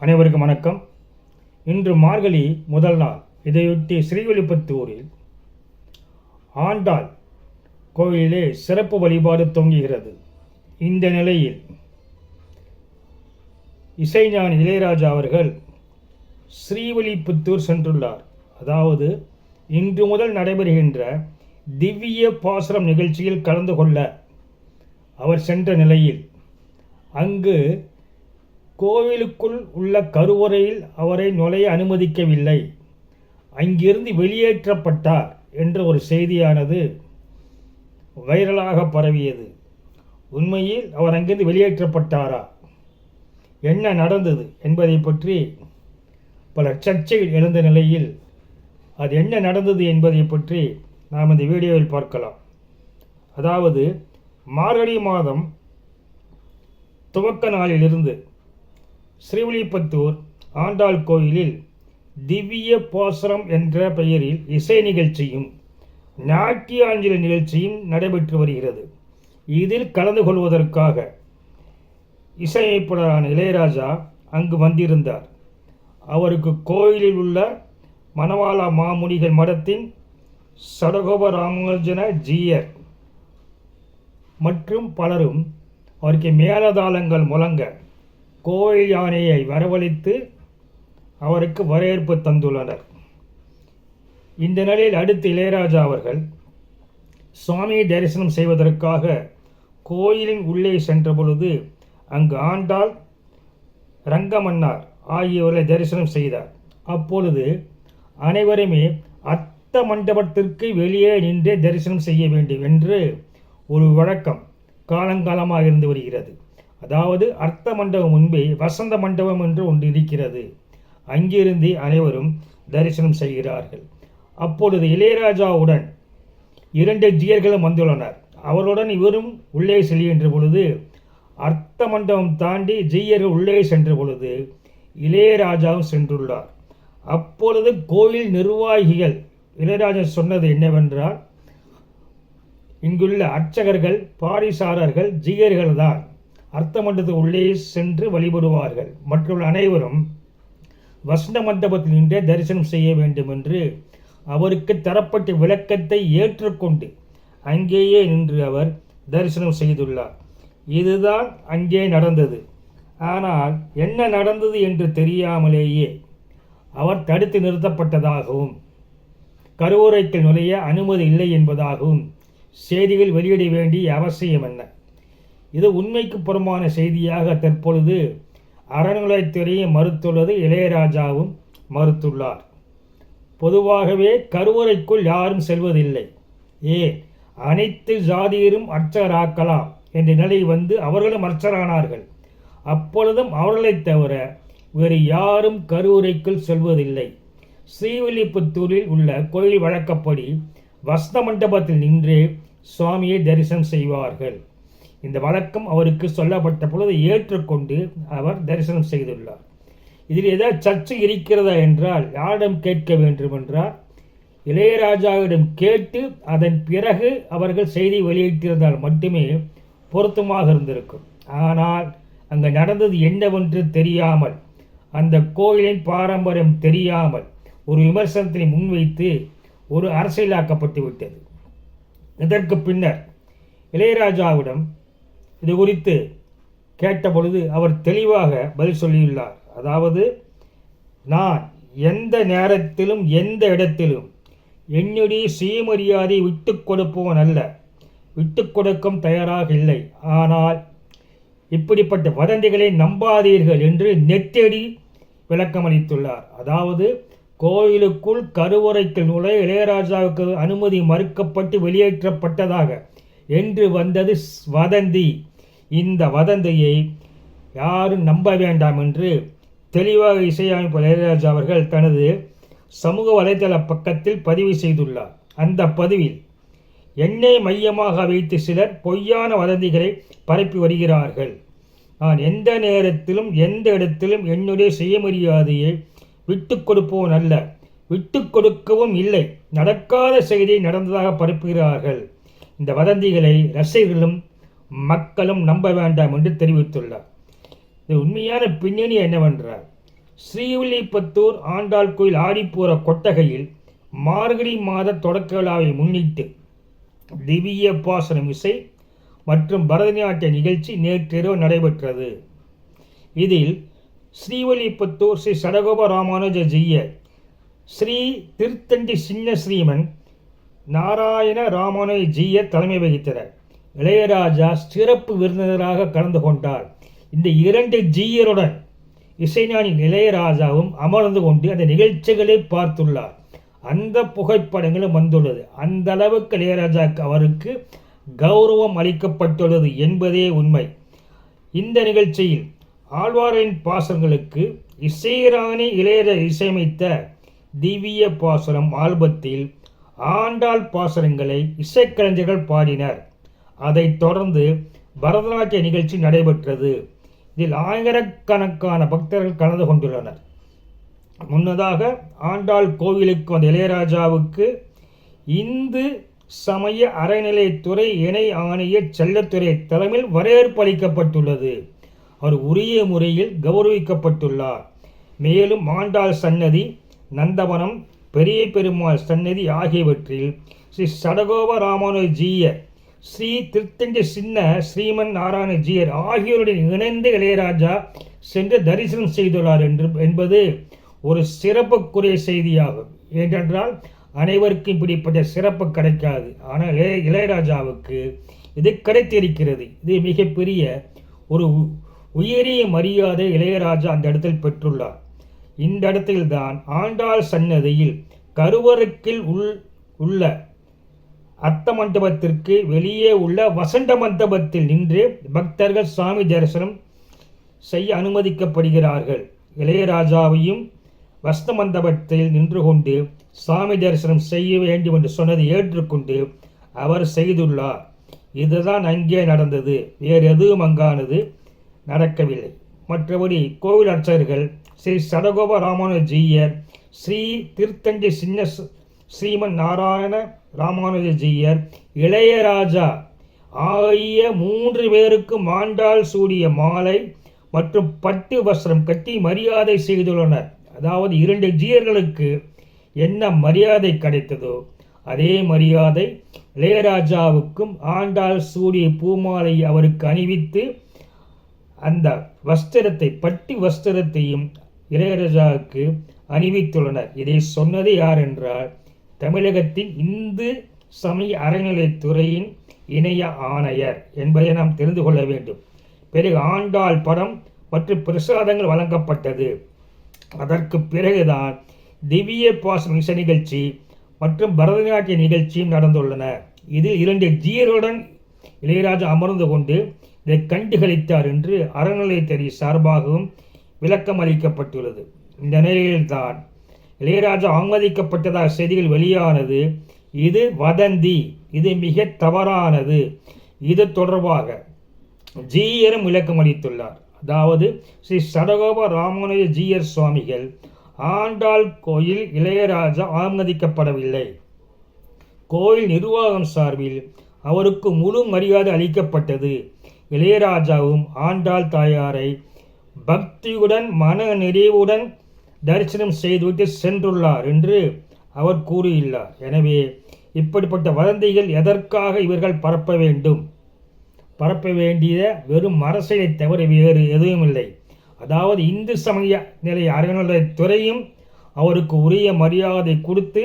அனைவருக்கும் வணக்கம். இன்று மார்கழி முதல் நாள். இதையொட்டி ஸ்ரீவில்லிபுத்தூரில் ஆண்டாள் கோவிலிலே சிறப்பு வழிபாடு தொங்குகிறது இந்த நிலையில் இசைஞானி இளையராஜா அவர்கள் ஸ்ரீவில்லிபுத்தூர் சென்றுள்ளார். அதாவது இன்று முதல் நடைபெறுகின்ற திவ்ய பாசுரம் நிகழ்ச்சியில் கலந்து கொள்ள அவர் சென்ற நிலையில் அங்கு கோவிலுக்குள் உள்ள கருவறையில் அவரை நுழைய அனுமதிக்கவில்லை. அங்கிருந்து வெளியேற்றப்பட்டார் என்ற ஒரு செய்தியானது வைரலாக பரவியது. உண்மையில் அவர் அங்கிருந்து வெளியேற்றப்பட்டாரா? என்ன நடந்தது என்பதை பற்றி பல சர்ச்சைகள் எழுந்த நிலையில் அது என்ன நடந்தது என்பதை பற்றி நாம் இந்த வீடியோவில் பார்க்கலாம். அதாவது மார்கழி மாதம் துவக்க நாளிலிருந்து ஸ்ரீவில்லிபுத்தூர் ஆண்டாள் கோயிலில் திவ்ய போசரம் என்ற பெயரில் இசை நிகழ்ச்சியும் நாட்டியாஞ்சலி நிகழ்ச்சியும் நடைபெற்று வருகிறது. இதில் கலந்து கொள்வதற்காக இசையமைப்பாளரான இளையராஜா அங்கு வந்திருந்தார். அவருக்கு கோயிலில் உள்ள மணவாளா மாமுனிகள் மடத்தின் சடகோப ராமானுஜன ஜீயர் மற்றும் பலரும் அவருக்கு மேலதாளங்கள் முழங்க கோயில் யானையை வரவழைத்து அவருக்கு வரவேற்பு தந்துள்ளனர். இந்த நிலையில் அடுத்து இளையராஜா அவர்கள் சுவாமியை தரிசனம் செய்வதற்காக கோயிலின் உள்ளே சென்ற பொழுது அங்கு ஆண்டாள் ரங்கமன்னார் ஆகியோரை தரிசனம் செய்தார். அப்பொழுது அனைவருமே அத்த மண்டபத்திற்கு வெளியே நின்றே தரிசனம் செய்ய வேண்டும் என்று ஒரு வழக்கம் காலங்காலமாக இருந்து வருகிறது. அதாவது அர்த்த மண்டபம் முன்பே வசந்த மண்டபம் என்று ஒன்று இருக்கிறது. அங்கிருந்து அனைவரும் தரிசனம் செய்கிறார்கள். அப்பொழுது இளையராஜாவுடன் இரண்டு ஜியர்களும் வந்துள்ளனர். அவருடன் இவரும் உள்ளே செல்கின்ற பொழுது அர்த்த மண்டபம் தாண்டி ஜீயர்கள் உள்ளே சென்ற பொழுது இளையராஜாவும் சென்றுள்ளார். அப்பொழுது கோயில் நிர்வாகிகள் இளையராஜா சொன்னது என்னவென்றால் இங்குள்ள அர்ச்சகர்கள் பாரிசாரர்கள் ஜீயர்கள் தான் அர்த்த மண்டபத்து உள்ளே சென்று வழிபடுவார்கள். மற்றும் அனைவரும் வசந்த மண்டபத்தில் நின்றே தரிசனம் செய்ய வேண்டும் என்று அவருக்கு தரப்பட்ட விளக்கத்தை ஏற்றுக்கொண்டு அங்கேயே நின்று அவர் தரிசனம் செய்துள்ளார். இதுதான் அங்கே நடந்தது. ஆனால் என்ன நடந்தது என்று தெரியாமலேயே அவர் தடுத்து நிறுத்தப்பட்டதாகவும் கருவூரைக்கு நுழைய அனுமதி இல்லை என்பதாகவும் செய்திகள் வெளியிட வேண்டிய அவசியம் என்ன? இது உண்மைக்கு புறமான செய்தியாக தற்பொழுது அறநிலைத்துறையை மறுத்துள்ளது இளையராஜாவும் மறுத்துள்ளார். பொதுவாகவே கருவறைக்குள் யாரும் செல்வதில்லை. ஏன் அனைத்து ஜாதியரும் அர்ச்சராக்கலாம் என்ற நிலை வந்து அவர்களும் அர்ச்சரானார்கள் அப்பொழுதும் அவர்களைத் தவிர வேறு யாரும் கருவறைக்குள் செல்வதில்லை. ஸ்ரீவில்லிபுத்தூரில் உள்ள கோயில் வழக்கப்படி வஸ்த மண்டபத்தில் நின்று சுவாமியை தரிசனம் செய்வார்கள். இந்த வழக்கம் அவருக்கு சொல்லப்பட்ட பொழுது ஏற்றுக்கொண்டு அவர் தரிசனம் செய்துள்ளார். இதில் ஏதாவது சர்ச்சை இருக்கிறதா என்றால் யாரிடம் கேட்க வேண்டும் என்றால் இளையராஜாவிடம் கேட்டு அதன் பிறகு அவர்கள் செய்தி வெளியிட்டிருந்தால் மட்டுமே பொருத்தமாக இருந்திருக்கும். ஆனால் அங்கு நடந்தது என்னவென்று தெரியாமல் அந்த கோயிலின் பாரம்பரியம் தெரியாமல் ஒரு விமர்சனத்தை முன்வைத்து ஒரு அரசியலாக்கப்பட்டு விட்டது இதற்கு பின்னர் இளையராஜாவிடம் இது குறித்து கேட்டபொழுது அவர் தெளிவாக பதில் சொல்லியுள்ளார். அதாவது நான் எந்த நேரத்திலும் எந்த இடத்திலும் என்னுடைய சுயமரியாதை விட்டு கொடுப்பவன் அல்ல. விட்டு கொடுக்கும் தயாராக இல்லை. ஆனால் இப்படிப்பட்ட வதந்திகளை நம்பாதீர்கள் என்று நெத்தடி விளக்கமளித்துள்ளார். அதாவது கோயிலுக்குள் கருவறைக்கு நுழைய இளையராஜாவுக்கு அனுமதி மறுக்கப்பட்டு வெளியேற்றப்பட்டதாக என்று வந்தது வதந்தி. இந்த வதந்தியை யாரும் நம்ப வேண்டாம் என்று தெளிவாக இசையமைப்பு இளையராஜா அவர்கள் தனது சமூக வலைதள பக்கத்தில் பதிவு செய்துள்ளார். அந்த பதிவில் என்னை மையமாக வைத்து சிலர் பொய்யான வதந்திகளை பரப்பி வருகிறார்கள். நான் எந்த நேரத்திலும் எந்த இடத்திலும் என்னுடைய செய்யமரியாதையை விட்டு கொடுப்போன் அல்ல. விட்டு கொடுக்கவும் இல்லை. நடக்காத செய்தியை நடந்ததாக பரப்புகிறார்கள். இந்த வதந்திகளை ரசிகர்களும் மக்களும் நம்ப வேண்டாம் என்று தெரிவித்துள்ளார். இது உண்மையான பின்னணி என்னவென்றால் ஸ்ரீவில்லிபுத்தூர் ஆண்டாள் கோயில் ஆடிப்பூர கொட்டகையில் மார்கழி மாத தொடக்க விழாவை முன்னிட்டு திவ்ய பாசனம் இசை மற்றும் பரதநாட்டிய நிகழ்ச்சி நேற்றிரவு நடைபெற்றது. இதில் ஸ்ரீவல்லிபுத்தூர் ஸ்ரீ சடகோப ராமானுஜ ஜெய்ய ஸ்ரீ திருத்தண்டி சின்ன ஸ்ரீமன் நாராயண ராமானுஜ தலைமை வகித்தனர். இளையராஜா சிறப்பு விருந்தினராக கலந்து கொண்டார். இந்த இரண்டு ஜீயருடன் இசைஞானி இளையராஜாவும் அமர்ந்து கொண்டு அந்த நிகழ்ச்சிகளை பார்த்துள்ளார். அந்த புகைப்படங்களும் வந்துள்ளது. அந்த அளவுக்கு இளையராஜாக்கு அவருக்கு கௌரவம் அளிக்கப்பட்டுள்ளது என்பதே உண்மை. இந்த நிகழ்ச்சியில் ஆழ்வாரின் பாசங்களுக்கு இசைராணி இளையர இசையமைத்த திவ்ய பாசனம் ஆல்பத்தில் ஆண்டாள் பாசனங்களை இசைக்கலைஞர்கள் பாடினர். அதைத் தொடர்ந்து பரதநாட்டிய நிகழ்ச்சி நடைபெற்றது. இதில் ஆயிரக்கணக்கான பக்தர்கள் கலந்து கொண்டுள்ளனர். முன்னதாக ஆண்டாள் கோவிலுக்கு வந்த இளையராஜாவுக்கு இந்து சமய அறநிலையத்துறை இணை ஆணைய செல்லத்துறை தலைமையில் வரவேற்பு அளிக்கப்பட்டுள்ளது. அவர் உரிய முறையில் கௌரவிக்கப்பட்டுள்ளார். மேலும் ஆண்டாள் சன்னதி நந்தவனம் பெரிய பெருமாள் சன்னதி ஆகியவற்றில் ஸ்ரீ சடகோப ராமானுஜீயர் ஸ்ரீ திருத்தஞ்ச சின்ன ஸ்ரீமன் நாராயணஜியர் ஆகியோருடன் இணைந்து இளையராஜா சென்று தரிசனம் செய்துள்ளார் என்று என்பது ஒரு சிறப்புக்குரிய செய்தியாகும். ஏனென்றால் அனைவருக்கும் இப்படிப்பட்ட சிறப்பு கிடைக்காது. ஆனால் இளைய இளையராஜாவுக்கு இது கிடைத்திருக்கிறது. இது மிகப்பெரிய ஒரு உயரிய மரியாதை இளையராஜா அந்த இடத்தில் பெற்றுள்ளார். இந்த இடத்தில்தான் ஆண்டாள் சன்னதியில் கருவறுக்கில் உள் உள்ள அத்த மண்டபத்திற்கு வெளியே உள்ள வசந்த மண்டபத்தில் நின்று பக்தர்கள் சாமி தரிசனம் செய்ய அனுமதிக்கப்படுகிறார்கள். இளையராஜாவையும் வசந்த மண்டபத்தில் நின்று கொண்டு சாமி தரிசனம் செய்ய வேண்டும் என்று சொன்னதை ஏற்றுக்கொண்டு அவர் செய்துள்ளார். இதுதான் அங்கே நடந்தது. வேறு எதுவும் அங்கானது நடக்கவில்லை. மற்றபடி கோவில் அர்ச்சகர்கள் ஸ்ரீ சடகோப ராமானுஜீயர் ஸ்ரீ திருத்தண்டி சின்ன ஸ்ரீமன் நாராயண ராமானுஜீயர் இளையராஜா ஆகிய மூன்று பேருக்கு மாண்டால் சூடிய மாலை மற்றும் பட்டு வஸ்திரம் கட்டி மரியாதை செய்துள்ளனர். அதாவது இரண்டு ஜீயர்களுக்கு என்ன மரியாதை கிடைத்ததோ அதே மரியாதை இளையராஜாவுக்கும் ஆண்டாள் சூடிய பூமாலை அவருக்கு அணிவித்து அந்த வஸ்திரத்தை பட்டி வஸ்திரத்தையும் இளையராஜாவுக்கு அணிவித்துள்ளனர். இதை சொன்னது யார் என்றால் தமிழகத்தின் இந்து சமய அறநிலைத்துறையின் இணைய ஆணையர் என்பதை நாம் தெரிந்து கொள்ள வேண்டும். பிறகு ஆண்டாள் படம் மற்றும் பிரசாதங்கள் வழங்கப்பட்டது. அதற்கு பிறகுதான் திவ்ய பாசம் இசை நிகழ்ச்சி மற்றும் பரதநாட்டிய நிகழ்ச்சியும் நடந்துள்ளன. இதில் இரண்டு ஜீருடன் இளையராஜா அமர்ந்து கொண்டு இதை கண்டுகளித்தார் என்று அறநிலையத்துறை சார்பாகவும் விளக்கம் அளிக்கப்பட்டுள்ளது இந்த நிலையில்தான் இளையராஜா அவமதிக்கப்பட்டதாக செய்திகள் வெளியானது இது வதந்தி இது மிக தவறானது. இது தொடர்பாக ஜீயரும் விளக்கம் அளித்துள்ளார். அதாவது ஸ்ரீ சடகோப ராமானுஜ ஜீயர் சுவாமிகள் ஆண்டாள் கோயில் இளையராஜா அவமதிக்கப்படவில்லை கோயில் நிர்வாகம் சார்பில் அவருக்கு முழு மரியாதை அளிக்கப்பட்டது. இளையராஜாவும் ஆண்டாள் தாயாரை பக்தியுடன் மன நிறைவுடன் தரிசனம் செய்துவிட்டு சென்றுள்ளார் என்று அவர் கூறியுள்ளார். எனவே இப்படிப்பட்ட வதந்திகள் எதற்காக இவர்கள் பரப்ப வேண்டும்? பரப்ப வேண்டிய வெறும் அரசியலை தவிர வேறு எதுவும் இல்லை அதாவது இந்து சமய நிலை அறநிலைத்துறையும் அவருக்கு உரிய மரியாதை கொடுத்து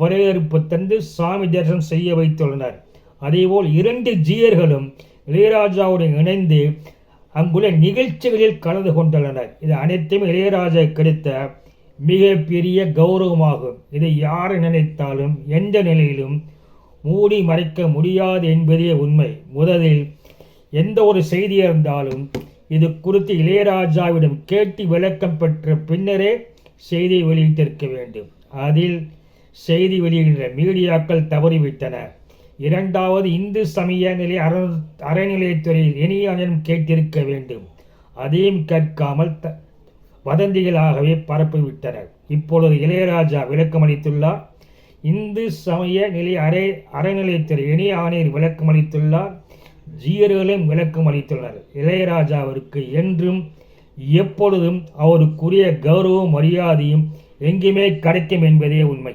வரவேற்பு தந்து சாமி தரிசனம் செய்ய வைத்துள்ளனர். அதேபோல் இரண்டு ஜீயர்களும் இளையராஜாவுடன் இணைந்து அங்குள்ள நிகழ்ச்சிகளில் கலந்து கொண்டுள்ளனர் இது அனைத்தும் இளையராஜா கிடைத்த மிகப்பெரிய கௌரவமாகும். இதை யார் நினைத்தாலும் எந்த நிலையிலும் மூடி மறைக்க முடியாது என்பதே உண்மை. முதலில் எந்த ஒரு செய்தி இருந்தாலும் இது குறித்து இளையராஜாவிடம் கேட்டு விளக்கம் பெற்ற பின்னரே செய்தியை வெளியிட்டிருக்க வேண்டும். அதில் செய்தி வெளியிடுகின்ற மீடியாக்கள் தவறிவிட்டன. இரண்டாவது இந்து சமய நிலை அற அறநிலையத்துறையில் இனியானிடம் கேட்டிருக்க வேண்டும். அதையும் கேட்காமல் த வதந்திகளாகவே பரப்பிவிட்டனர். இப்பொழுது இளையராஜா விளக்கமளித்துள்ளார். இந்து சமய நிலை அறை அறநிலையத்துறை இணை ஆணையர் விளக்கமளித்துள்ளார். ஜீயர்களும் விளக்கம் அளித்துள்ளனர் இளையராஜாவிற்கு என்றும் எப்பொழுதும் அவருக்குரிய கௌரவம் மரியாதையும் எங்குமே கிடைக்கும் என்பதே உண்மை.